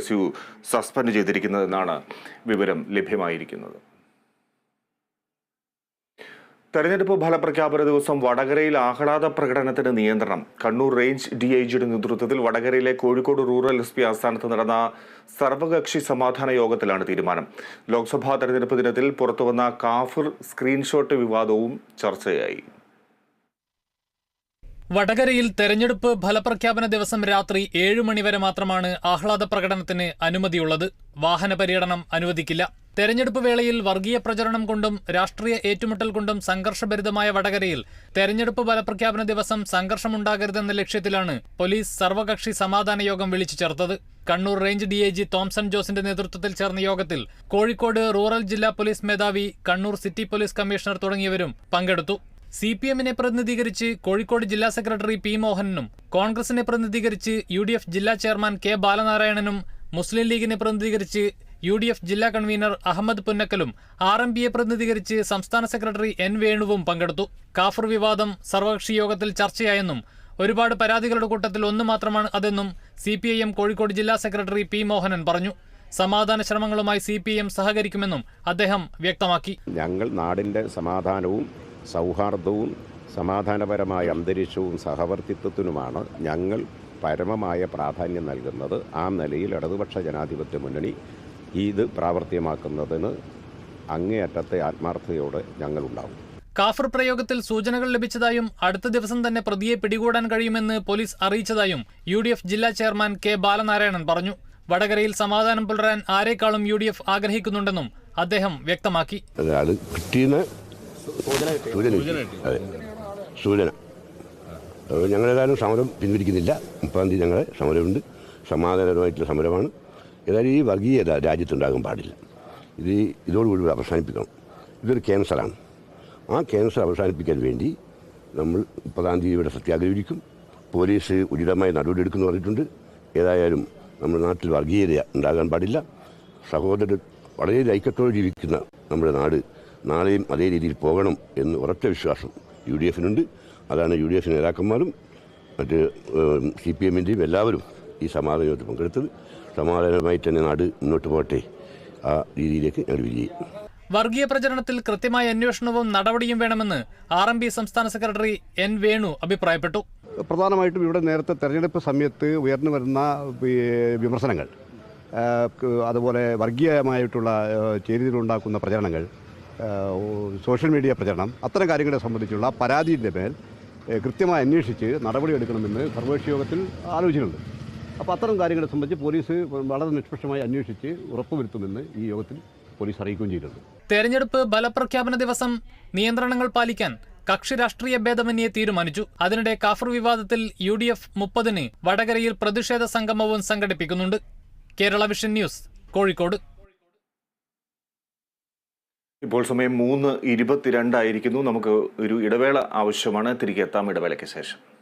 S U suspend ചെയ്തിരിക്കുന്നതെന്നാണ് വിവരം ലഭ്യമായിരിക്കുന്നത്. തെരഞ്ഞെടുപ്പ് ഫലപ്രഖ്യാപന ദിവസം വടകരയിൽ ആഹ്ലാദ പ്രകടനത്തിന് നിയന്ത്രണം. കണ്ണൂർ റേഞ്ച് ഡി ഐ ജിയുടെ നേതൃത്വത്തിൽ വടകരയിലെ കോഴിക്കോട് റൂറൽ എസ് പി ആസ്ഥാനത്ത് നടന്ന സർവകക്ഷി സമാധാന യോഗത്തിലാണ് തീരുമാനം. ലോക്സഭാ തെരഞ്ഞെടുപ്പ് ദിനത്തിൽ പുറത്തുവന്ന കാഫിർ സ്ക്രീൻഷോട്ട് വിവാദവും ചർച്ചയായി. വടകരയിൽ തെരഞ്ഞെടുപ്പ് ഫലപ്രഖ്യാപന ദിവസം രാത്രി ഏഴ് മണിവരെ മാത്രമാണ് ആഹ്ലാദ പ്രകടനത്തിന് അനുമതിയുള്ളത്. വാഹന പര്യടനം അനുവദിക്കില്ല. തെരഞ്ഞെടുപ്പ് വേളയിൽ വർഗീയ പ്രചരണം കൊണ്ടും രാഷ്ട്രീയ ഏറ്റുമുട്ടൽ കൊണ്ടും സംഘർഷഭരിതമായ വടകരയിൽ തെരഞ്ഞെടുപ്പ് ഫലപ്രഖ്യാപന ദിവസം സംഘർഷമുണ്ടാകരുതെന്ന ലക്ഷ്യത്തിലാണ് പോലീസ് സർവകക്ഷി സമാധാന യോഗം വിളിച്ചു ചേർത്തത്. Kannur range D G Thomson ജോസിന്റെ നേതൃത്വത്തിൽ ചേർന്ന യോഗത്തിൽ കോഴിക്കോട് റൂറൽ ജില്ലാ പോലീസ് മേധാവി കണ്ണൂർ സിറ്റി പോലീസ് കമ്മീഷണർ തുടങ്ങിയവരും പങ്കെടുത്തു. സി പി എമ്മിനെ പ്രതിനിധീകരിച്ച് കോഴിക്കോട് ജില്ലാ സെക്രട്ടറി പി മോഹനനും കോൺഗ്രസിനെ പ്രതിനിധീകരിച്ച് യു ഡി എഫ് ജില്ലാ ചെയർമാൻ കെ ബാലനാരായണനും മുസ്ലിം ലീഗിനെ പ്രതിനിധീകരിച്ച് യു ഡി എഫ് ജില്ലാ കൺവീനർ അഹമ്മദ് പുന്നക്കലും ആർ എം പിയെ പ്രതിനിധീകരിച്ച് സംസ്ഥാന സെക്രട്ടറി എൻ വേണുവും പങ്കെടുത്തു. കാഫർ വിവാദം സർവകക്ഷി യോഗത്തിൽ ചർച്ചയായെന്നും ഒരുപാട് പരാതികളുടെ കൂട്ടത്തിൽ ഒന്ന് മാത്രമാണ് അതെന്നും C P I M Kozhikode ജില്ലാ സെക്രട്ടറി പി മോഹനൻ പറഞ്ഞു. സമാധാന ശ്രമങ്ങളുമായി സി പി എം സഹകരിക്കുമെന്നും അദ്ദേഹം വ്യക്തമാക്കി. ഞങ്ങൾ നാടിന്റെ സമാധാനവും സൗഹാർദ്ദവും സമാധാനപരമായ അന്തരീക്ഷവും സഹവർത്തിത്വത്തിനുമാണ് ഞങ്ങൾ പരമമായ പ്രാധാന്യം നൽകുന്നത്. ആ നിലയിൽ ഇടതുപക്ഷ ജനാധിപത്യ മുന്നണി ഇത് പ്രാവർത്തികമാക്കുന്നതിന് അങ്ങേയറ്റത്തെ ആത്മാർത്ഥതയോടെ ഞങ്ങളുണ്ടാവും കാഫർ പ്രയോഗത്തിൽ സൂചനകൾ ലഭിച്ചതായും അടുത്ത ദിവസം തന്നെ പ്രതിയെ പിടികൂടാൻ കഴിയുമെന്ന് പോലീസ് അറിയിച്ചതായും യു ഡി എഫ് ജില്ലാ ചെയർമാൻ കെ ബാലനാരായണൻ പറഞ്ഞു. വടകരയിൽ സമാധാനം പുലരാൻ ആരെക്കാളും യു ഡി എഫ് ആഗ്രഹിക്കുന്നുണ്ടെന്നും അദ്ദേഹം വ്യക്തമാക്കി. കിട്ടിയെന്ന് സൂചന. അതെ. സൂചന. ഞങ്ങളേതായാലും സമരം പിൻവലിക്കുന്നില്ല. മുപ്പതാം തീയതി ഞങ്ങൾ സമരമുണ്ട്. സമാധാനപരമായിട്ടുള്ള സമരമാണ്. ഏതായാലും ഈ വർഗീയത രാജ്യത്തുണ്ടാകാൻ പാടില്ല. ഇത് ഈ- ഇതോടുകൂടി അവസാനിപ്പിക്കണം. ഇതൊരു ക്യാൻസറാണ്. ആ ക്യാൻസർ അവസാനിപ്പിക്കാൻ വേണ്ടി നമ്മൾ മുപ്പതാം തീയതി ഇവിടെ സത്യാഗ്രഹിക്കും. പോലീസ് ഉചിതമായ നടപടിയെടുക്കുമെന്ന് പറഞ്ഞിട്ടുണ്ട്. ഏതായാലും നമ്മുടെ നാട്ടിൽ വർഗീയത ഉണ്ടാകാൻ പാടില്ല. സഹോദരൻ വളരെ ഐക്യത്തോടെ ജീവിക്കുന്ന നമ്മുടെ നാട് നാളെയും അതേ രീതിയിൽ പോകണം എന്ന് ഉറച്ച വിശ്വാസം യു ഡി എഫിനുണ്ട് അതാണ് യു ഡി എഫ് നേതാക്കന്മാരും മറ്റ് സി പി എമ്മിന്റെയും എല്ലാവരും ഈ സമാധാനത്തിൽ പങ്കെടുത്തത്. സമാധാനമായി തന്നെ നാട് മുന്നോട്ട് പോകട്ടെ. ആ രീതിയിലേക്ക് ഞങ്ങൾ വിജയിക്കും വർഗീയ പ്രചരണത്തിൽ കൃത്യമായ അന്വേഷണവും നടപടിയും വേണമെന്ന് ആർ എം പി സംസ്ഥാന സെക്രട്ടറി എൻ വേണു അഭിപ്രായപ്പെട്ടു. പ്രധാനമായിട്ടും ഇവിടെ നേരത്തെ തെരഞ്ഞെടുപ്പ് സമയത്ത് ഉയർന്നു വരുന്ന വിമർശനങ്ങൾ അതുപോലെ വർഗീയമായിട്ടുള്ള ചേരിതിലുണ്ടാക്കുന്ന പ്രചരണങ്ങൾ സോഷ്യൽ മീഡിയ പ്രചരണം അത്തരം കാര്യങ്ങളെ സംബന്ധിച്ചുള്ള പരാതിയുടെ മേൽ കൃത്യമായി അന്വേഷിച്ച് നടപടിയെടുക്കണമെന്ന് സർവകക്ഷി യോഗത്തിൽ ആലോചിച്ചിട്ടുണ്ട്. അപ്പോൾ അത്തരം കാര്യങ്ങളെ സംബന്ധിച്ച് പോലീസ് വളരെ നിഷ്പക്ഷമായി അന്വേഷിച്ച് ഉറപ്പുവരുത്തുമെന്ന് ഈ യോഗത്തിൽ പോലീസ് അറിയിക്കുകയും ചെയ്തിട്ടുണ്ട്. തെരഞ്ഞെടുപ്പ് ഫലപ്രഖ്യാപന ദിവസം നിയന്ത്രണങ്ങൾ പാലിക്കാൻ കക്ഷി രാഷ്ട്രീയ ഭേദമന്യേ തീരുമാനിച്ചു. അതിനിടെ കാഫർ വിവാദത്തിൽ യു ഡി എഫ് മുപ്പതിന് വടകരയിൽ പ്രതിഷേധ സംഗമവും സംഘടിപ്പിക്കുന്നുണ്ട്. Kerala vision news Kozhikode. ഇപ്പോൾ സമയം മൂന്ന് ഇരുപത്തിരണ്ടായിരിക്കുന്നു. നമുക്ക് ഒരു ഇടവേള ആവശ്യമാണ്. തിരികെ എത്താം ഇടവേളയ്ക്ക് ശേഷം.